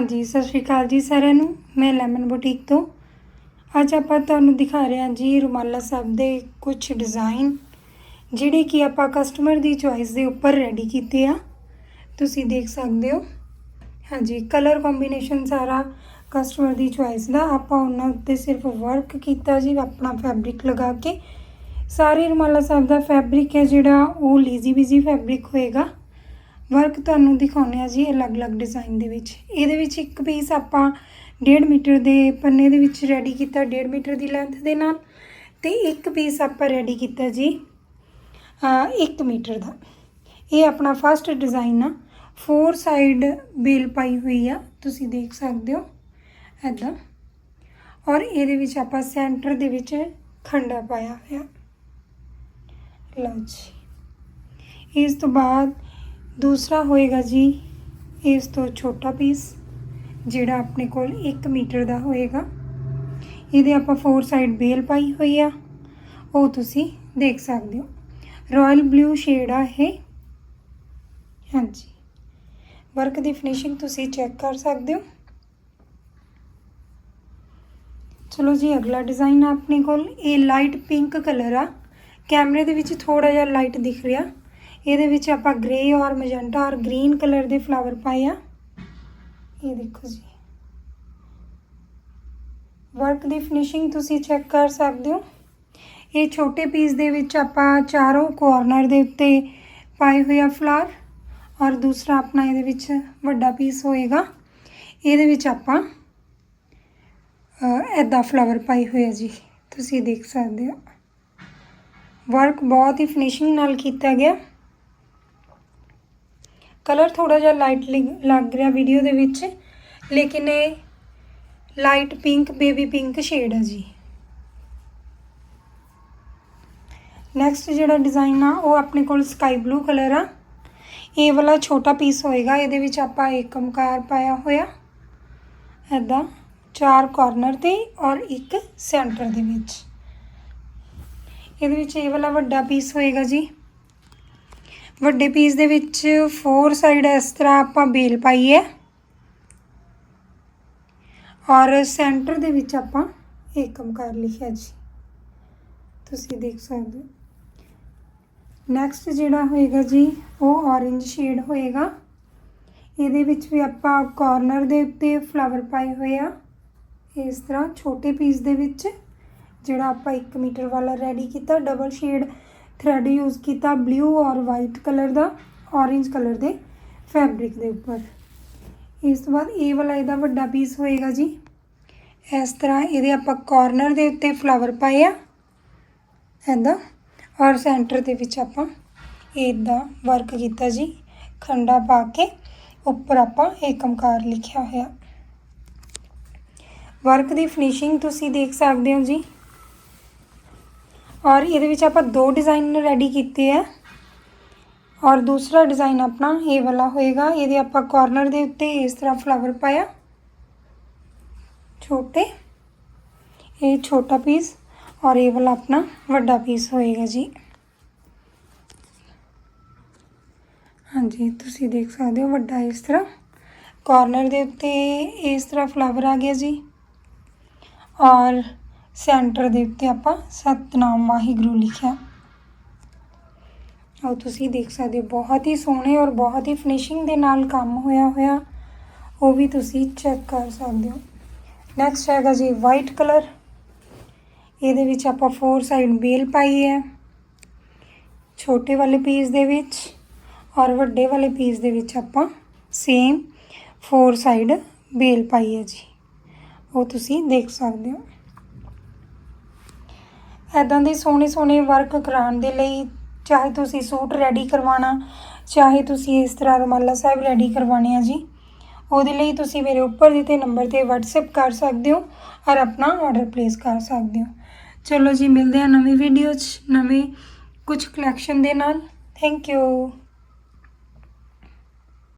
ਹਾਂਜੀ, ਸਤਿ ਸ਼੍ਰੀ ਅਕਾਲ ਜੀ ਸਾਰਿਆਂ ਨੂੰ। ਮੈਂ ਲੈਮਨ ਬੁਟੀਕ ਤੋਂ। ਅੱਜ ਆਪਾਂ ਤੁਹਾਨੂੰ ਦਿਖਾ ਰਹੇ ਹਾਂ ਜੀ ਰੁਮਾਲਾ ਸਾਹਿਬ ਦੇ ਕੁਝ ਡਿਜ਼ਾਈਨ ਜਿਹੜੇ ਕਿ ਆਪਾਂ ਕਸਟਮਰ ਦੀ ਚੁਆਇਸ ਦੇ ਉੱਪਰ ਰੈਡੀ ਕੀਤੇ ਆ। ਤੁਸੀਂ ਦੇਖ ਸਕਦੇ ਹੋ। ਹਾਂਜੀ ਕਲਰ ਕੰਬੀਨੇਸ਼ਨ ਸਾਰਾ ਕਸਟਮਰ ਦੀ ਚੁਆਇਸ ਦਾ। ਆਪਾਂ ਉਹਨਾਂ ਉੱਤੇ ਸਿਰਫ ਵਰਕ ਕੀਤਾ ਜੀ, ਆਪਣਾ ਫੈਬਰਿਕ ਲਗਾ ਕੇ। ਸਾਰੇ ਰੁਮਾਲਾ ਸਾਹਿਬ ਦਾ ਫੈਬਰਿਕ ਹੈ ਜਿਹੜਾ, ਉਹ ਲੀਜ਼ੀ ਬੀਜ਼ੀ ਫੈਬਰਿਕ ਹੋਏਗਾ। ਵਰਕ ਤੁਹਾਨੂੰ ਦਿਖਾਉਂਦੇ ਆ ਜੀ ਅਲੱਗ-ਅਲੱਗ ਡਿਜ਼ਾਈਨ ਦੇ ਵਿੱਚ। ਇਹਦੇ ਵਿੱਚ ਇੱਕ ਪੀਸ ਆਪਾਂ 1.5 ਮੀਟਰ ਦੇ ਪੰਨੇ ਦੇ ਵਿੱਚ ਰੈਡੀ ਕੀਤਾ 1.5 ਮੀਟਰ ਦੀ ਲੈਂਥ ਦੇ ਨਾਲ ਤੇ ਇੱਕ ਪੀਸ ਆਪਾਂ ਰੈਡੀ ਕੀਤਾ ਜੀ 1 ਮੀਟਰ ਦਾ। ਇਹ ਆਪਣਾ ਫਸਟ ਡਿਜ਼ਾਈਨ ਆ। ਫੋਰ ਸਾਈਡ ਬੇਲ ਪਾਈ ਹੋਈ ਆ, ਤੁਸੀਂ ਦੇਖ ਸਕਦੇ ਹੋ ਐਦਾਂ ਔਰ ਇਹਦੇ ਵਿੱਚ ਆਪਾਂ ਸੈਂਟਰ ਦੇ ਵਿੱਚ ਖੰਡਾ ਪਾਇਆ ਹੋਇਆ। ਲਓ ਜੀ। ਇਸ ਤੋਂ ਬਾਅਦ ਦੂਸਰਾ ਹੋਏਗਾ ਜੀ ਇਸ ਤੋਂ ਛੋਟਾ ਪੀਸ ਜਿਹੜਾ ਆਪਣੇ ਕੋਲ 1 ਮੀਟਰ ਦਾ ਹੋਏਗਾ। ਇਹਦੇ ਆਪਾਂ ਫੋਰ ਸਾਈਡ ਬੇਲ ਪਾਈ ਹੋਈ ਆ। ਉਹ ਤੁਸੀਂ ਦੇਖ ਸਕਦੇ ਹੋ। ਰਾਇਲ ਬਲੂ ਸ਼ੇਡ ਆ ਇਹ। ਹਾਂਜੀ। ਵਰਕ ਦੀ ਫਿਨਿਸ਼ਿੰਗ ਤੁਸੀਂ ਚੈੱਕ ਕਰ ਸਕਦੇ ਹੋ। ਚਲੋ ਜੀ, ਅਗਲਾ ਡਿਜ਼ਾਈਨ ਆ ਆਪਣੇ ਕੋਲ। ਇਹ ਲਾਈਟ ਪਿੰਕ ਕਲਰ ਆ। ਕੈਮਰੇ ਦੇ ਵਿੱਚ ਥੋੜਾ ਜਿਹਾ ਲਾਈਟ ਦਿਖ ਰਿਹਾ। ਇਹਦੇ ਵਿੱਚ ਆਪਾਂ ਗ੍ਰੇ ਔਰ ਮੈਜੈਂਟਾ ਔਰ ਗ੍ਰੀਨ ਕਲਰ ਦੇ ਫਲਾਵਰ ਪਾਏ ਆ। ਇਹ ਦੇਖੋ ਜੀ। ਵਰਕ ਦੀ ਫਿਨਿਸ਼ਿੰਗ ਤੁਸੀਂ ਚੈੱਕ ਕਰ ਸਕਦੇ ਹੋ। ਇਹ ਛੋਟੇ ਪੀਸ ਦੇ ਵਿੱਚ ਆਪਾਂ ਚਾਰੋਂ ਕੋਰਨਰ ਦੇ ਉੱਤੇ ਪਾਏ ਹੋਏ ਆ ਫਲਾਰ ਔਰ ਦੂਸਰਾ ਆਪਣਾ ਇਹਦੇ ਵਿੱਚ ਵੱਡਾ ਪੀਸ ਹੋਏਗਾ। ਇਹਦੇ ਵਿੱਚ ਆਪਾਂ ਐਦਾਂ ਫਲਾਵਰ ਪਾਏ ਹੋਏ ਆ ਜੀ। ਤੁਸੀਂ ਦੇਖ ਸਕਦੇ ਹੋ। ਵਰਕ ਬਹੁਤ ਹੀ ਫਿਨਿਸ਼ਿੰਗ ਨਾਲ ਕੀਤਾ ਗਿਆ। ਕਲਰ ਥੋੜਾ ਜਿਹਾ ਲਾਈਟ ਲੱਗ ਰਿਹਾ ਵੀਡੀਓ ਦੇ ਵਿੱਚ, ਲੇਕਿਨ ਇਹ light pink baby pink shade ਹੈ ਜੀ। ਨੈਕਸਟ ਜਿਹੜਾ ਡਿਜ਼ਾਈਨ ਆ, ਉਹ ਆਪਣੇ ਕੋਲ ਸਕਾਈ ਬਲੂ ਕਲਰ ਆ। ਇਹ ਵਾਲਾ ਛੋਟਾ ਪੀਸ ਹੋਏਗਾ, ਇਹਦੇ ਵਿੱਚ ਆਪਾਂ ਇੱਕ ਮਕਾਰ ਪਾਇਆ ਹੋਇਆ। ਐਦਾਂ ਚਾਰ ਕਾਰਨਰ ਤੇ ਔਰ ਇੱਕ ਸੈਂਟਰ ਦੇ ਵਿੱਚ। ਇਹਦੇ ਵਿੱਚ ਇਹ ਵਾਲਾ ਵੱਡਾ ਪੀਸ ਹੋਏਗਾ ਜੀ। ਵੱਡੇ ਪੀਸ ਦੇ ਵਿੱਚ ਫੋਰ ਸਾਈਡ ਇਸ ਤਰ੍ਹਾਂ ਆਪਾਂ ਬੇਲ ਪਾਈ ਹੈ। ਔਰ ਸੈਂਟਰ ਦੇ ਵਿੱਚ ਆਪਾਂ ਏਕਮ ਕਰ ਲਿਖਿਆ ਜੀ। ਤੁਸੀਂ ਦੇਖ ਸਕਦੇ ਹੋ। ਨੈਕਸਟ ਜਿਹੜਾ ਹੋਏਗਾ ਜੀ, ਉਹ orange ਸ਼ੇਡ ਹੋਏਗਾ। ਇਹਦੇ ਵਿੱਚ ਵੀ ਆਪਾਂ ਕਾਰਨਰ ਦੇ ਉੱਤੇ ਫਲਾਵਰ ਪਾਏ ਹੋਏ ਆ। ਇਸ ਤਰ੍ਹਾਂ ਛੋਟੇ ਪੀਸ ਦੇ ਵਿੱਚ ਜਿਹੜਾ ਆਪਾਂ 1 ਮੀਟਰ ਵਾਲਾ ਰੈਡੀ ਕੀਤਾ ਡਬਲ ਸ਼ੇਡ ਥਰੈਡ ਯੂਜ਼ ਕੀਤਾ ਬਲੂ ਔਰ ਵਾਈਟ ਕਲਰ ਦਾ, orange ਕਲਰ ਦੇ ਫੈਬਰਿਕ ਦੇ ਉੱਪਰ। ਇਸ ਤੋਂ ਬਾਅਦ ਇਹ ਵਾਲਾ ਇਹਦਾ ਵੱਡਾ ਪੀਸ ਹੋਏਗਾ ਜੀ। ਇਸ ਤਰ੍ਹਾਂ ਇਹਦੇ ਆਪਾਂ ਕਾਰਨਰ ਦੇ ਉੱਤੇ ਫਲਾਵਰ ਪਾਏ ਆ। ਐਦਾਂ ਔਰ ਸੈਂਟਰ ਦੇ ਵਿੱਚ ਆਪਾਂ ਇਦਾਂ ਵਰਕ ਕੀਤਾ ਜੀ। ਖੰਡਾ ਪਾ ਕੇ ਉੱਪਰ ਆਪਾਂ ਏਕਮਕਾਰ ਲਿਖਿਆ ਹੋਇਆ। ਵਰਕ ਦੀ ਫਿਨਿਸ਼ਿੰਗ ਤੁਸੀਂ ਦੇਖ ਸਕਦੇ ਹੋ ਜੀ। ਔਰ ਇਹਦੇ ਵਿੱਚ ਆਪਾਂ ਦੋ ਡਿਜ਼ਾਈਨ ਰੈਡੀ ਕੀਤੇ ਆ। ਔਰ ਦੂਸਰਾ ਡਿਜ਼ਾਈਨ ਆਪਣਾ ਇਹ ਵਾਲਾ ਹੋਏਗਾ। ਇਹਦੇ ਆਪਾਂ ਕਾਰਨਰ ਦੇ ਉੱਤੇ ਇਸ ਤਰ੍ਹਾਂ ਫਲਾਵਰ ਪਾਇਆ। ਛੋਟੇ। ਇਹ ਛੋਟਾ ਪੀਸ ਔਰ ਇਹ ਵਾਲਾ ਆਪਣਾ ਵੱਡਾ ਪੀਸ ਹੋਏਗਾ ਜੀ। ਹਾਂਜੀ, ਤੁਸੀਂ ਦੇਖ ਸਕਦੇ ਹੋ ਵੱਡਾ ਇਸ ਤਰ੍ਹਾਂ। ਕਾਰਨਰ ਦੇ ਉੱਤੇ ਇਸ ਤਰ੍ਹਾਂ ਫਲਾਵਰ ਆ ਗਿਆ ਜੀ। ਔਰ ਸੈਂਟਰ ਦੇ ਉੱਤੇ ਆਪਾਂ ਸਤਨਾਮ ਵਾਹਿਗੁਰੂ ਲਿਖਿਆ। ਉਹ ਤੁਸੀਂ ਦੇਖ ਸਕਦੇ ਹੋ, ਬਹੁਤ ਹੀ ਸੋਹਣੇ ਔਰ ਬਹੁਤ ਹੀ ਫਿਨਿਸ਼ਿੰਗ ਦੇ ਨਾਲ ਕੰਮ ਹੋਇਆ ਹੋਇਆ, ਉਹ ਵੀ ਤੁਸੀਂ ਚੈੱਕ ਕਰ ਸਕਦੇ ਹੋ। ਨੈਕਸਟ ਹੈਗਾ ਜੀ ਵਾਈਟ ਕਲਰ ਇਹਦੇ ਵਿੱਚ ਆਪਾਂ ਫੋਰ ਸਾਈਡ ਬੇਲ ਪਾਈ ਹੈ, ਛੋਟੇ ਵਾਲੇ ਪੀਸ ਦੇ ਵਿੱਚ ਔਰ ਵੱਡੇ ਵਾਲੇ ਪੀਸ ਦੇ ਵਿੱਚ ਆਪਾਂ ਸੇਮ ਫੋਰ ਸਾਈਡ ਬੇਲ ਪਾਈ ਹੈ ਜੀ। ਉਹ ਤੁਸੀਂ ਦੇਖ ਸਕਦੇ ਹੋ। ਐਦਾਂ ਦੇ ਸੋਹਣੇ ਸੋਹਣੇ ਵਰਕ ਕਰਾਉਣ ਦੇ ਲਈ ਚਾਹੇ ਤੁਸੀਂ ਸੂਟ ਰੈਡੀ ਕਰਵਾਉਣਾ, ਚਾਹੇ ਤੁਸੀਂ ਇਸ ਤਰ੍ਹਾਂ ਰੁਮਾਲਾ ਸਾਹਿਬ ਰੈਡੀ ਕਰਵਾਉਣੇ ਆ ਜੀ, ਉਹਦੇ ਲਈ ਤੁਸੀਂ ਮੇਰੇ ਉੱਪਰ ਦਿੱਤੇ ਨੰਬਰ ਤੇ WhatsApp ਕਰ ਸਕਦੇ ਹੋ ਔਰ ਆਪਣਾ ਆਰਡਰ ਪਲੇਸ ਕਰ ਸਕਦੇ ਹੋ। ਚਲੋ ਜੀ, ਮਿਲਦੇ ਹਾਂ ਨਵੀਂ ਵੀਡੀਓ 'ਚ, ਨਵੇਂ ਕੁਝ ਕਲੈਕਸ਼ਨ ਦੇ ਨਾਲ। Thank you